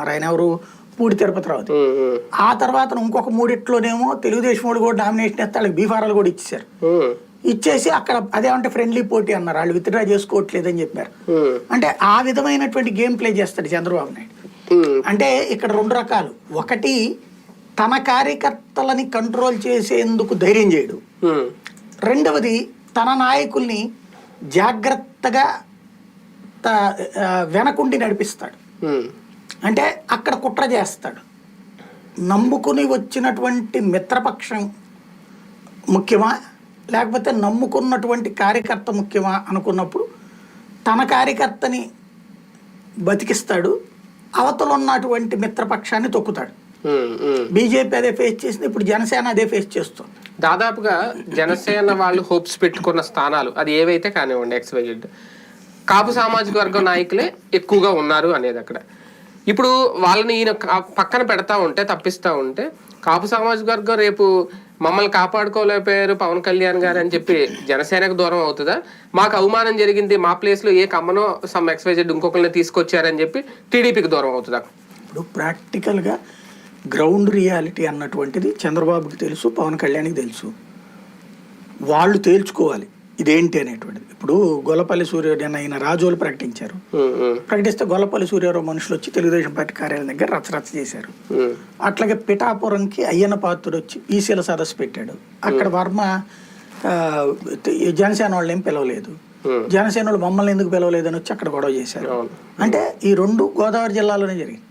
అన్నారు ఆయన ఎవరు? పూడి తిరుపతిరావు ఆ తర్వాత ఇంకొక మూడిట్లోనేమో తెలుగుదేశం వాళ్ళు కూడా నామినేషన్ ఇస్తే వాళ్ళకి బీఫారాలు కూడా ఇచ్చేశారు. ఉమ్, ఇచ్చేసి అక్కడ అదేమంటే ఫ్రెండ్లీ పోటీ అన్నారు. వాళ్ళు విత్డ్రా చేసుకోవట్లేదని చెప్పారు. అంటే ఆ విధమైనటువంటి గేమ్ ప్లే చేస్తాడు చంద్రబాబు నాయుడు. అంటే ఇక్కడ రెండు రకాలు. ఒకటి తన కార్యకర్తలని కంట్రోల్ చేసేందుకు ధైర్యం చేయడు. రెండవది తన నాయకుల్ని జాగ్రత్తగా వెనకుండి నడిపిస్తాడు. అంటే అక్కడ కుట్ర చేస్తాడు. నమ్ముకుని వచ్చినటువంటి మిత్రపక్షం ముఖ్యమా? లేకపోతే నమ్ముకున్నటువంటి కార్యకర్త ముఖ్యమా అనుకున్నప్పుడు తన కార్యకర్తని బతికిస్తాడు అవతల ఉన్నటువంటి మిత్రపక్షాన్ని తొక్కుతాడు. బీజేపీ అదే ఫేస్ చేసింది ఇప్పుడు జనసేన అదే ఫేస్ చేస్తుంది. దాదాపుగా జనసేన వాళ్ళు హోప్స్ పెట్టుకున్న స్థానాలు అది ఏవైతే కానివ్వండి ఎక్స్వైజెడ్ కాపు సామాజిక వర్గం నాయకులే ఎక్కువగా ఉన్నారు అనేది అక్కడ. ఇప్పుడు వాళ్ళని ఈయన పక్కన పెడతా ఉంటే తప్పిస్తూ ఉంటే కాపు సామాజిక వర్గం రేపు మమ్మల్ని కాపాడుకోలేకపోయారు పవన్ కళ్యాణ్ గారు అని చెప్పి జనసేనకు దూరం అవుతుందా? మాకు అవమానం జరిగింది మా ప్లేస్లో ఏ కమ్మనో సమ్ ఎక్స్వైజెడ్ ఇంకొకరిని తీసుకొచ్చారని చెప్పి టీడీపీకి దూరం అవుతుందా? ఇప్పుడు ప్రాక్టికల్గా గ్రౌండ్ రియాలిటీ అన్నటువంటిది చంద్రబాబుకి తెలుసు పవన్ కళ్యాణ్కి తెలుసు. వాళ్ళు తేల్చుకోవాలి. ఇదేంటి అనేటువంటిది. ఇప్పుడు గొల్లపల్లి సూర్యోదయం అయిన రాజోలు ప్రకటించారు. ప్రకటిస్తే గొల్లపల్లి సూర్యారావు మనుషులు వచ్చి తెలుగుదేశం పార్టీ కార్యాలయం దగ్గర రచ్చరచ్చ చేశారు. అట్లాగే పిఠాపురంకి అయ్యన్న పాత్రుడు వచ్చి బీసీల సదస్సు పెట్టాడు. అక్కడ వర్మ జనసేన వాళ్ళు ఏం పిలవలేదు. జనసేన వాళ్ళు మమ్మల్ని ఎందుకు పిలవలేదని వచ్చి అక్కడ గొడవ చేశారు. అంటే ఈ రెండు గోదావరి జిల్లాలోనే జరిగింది.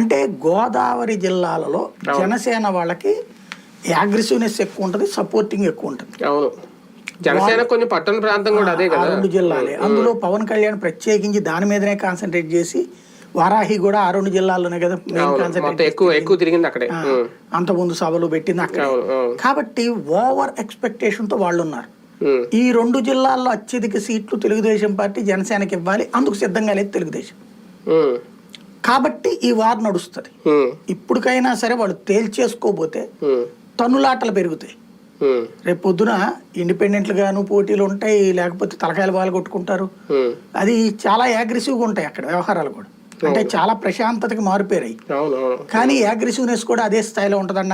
అంటే గోదావరి జిల్లాలలో జనసేన వాళ్ళకి అగ్రెసివ్నెస్ ఎక్కువ ఉంటుంది సపోర్టింగ్ ఎక్కువ ఉంటుంది. జనసేన కొంచెం పట్టణ ప్రాంతం కూడా అదే కదా. రెండు జిల్లాలే. అందులో పవన్ కళ్యాణ్ ప్రత్యేకించి దాని మీదనే కాన్సన్ట్రేట్ చేసి వారాహి కూడా ఆ రెండు జిల్లాల్లోనే కదా ఎక్కువ ఎక్కువ తిరిగింది అక్కడే. ఉమ్, అంతకుముందు సభలు పెట్టింది అక్కడ. కాబట్టి ఓవర్ ఎక్స్పెక్టేషన్తో వాళ్ళు ఉన్నారు ఈ రెండు జిల్లాల్లో అత్యధిక సీట్లు తెలుగుదేశం పార్టీ జనసేనకి ఇవ్వాలి. అందుకు సిద్ధంగా లేదు తెలుగుదేశం. కాబట్టి ఈ వార్ నడుస్తుంది. ఇప్పటికైనా సరే వాళ్ళు తేల్చేసుకోపోతే ఉమ్, తన్నులాటలు పెరుగుతాయి. రేపు పొద్దున ఇండిపెండెంట్లు గాను పోటీలు ఉంటాయి లేకపోతే తలకాయలు బాగా కొట్టుకుంటారు. అది చాలా అగ్రెసివ్గా ఉంటాయి అక్కడ వ్యవహారాలు కూడా. అంటే చాలా ప్రశాంతతకి మారిపోయాయి కానీ అగ్రెసివ్నెస్ కూడా అదే స్థాయిలో ఉంటుందన్న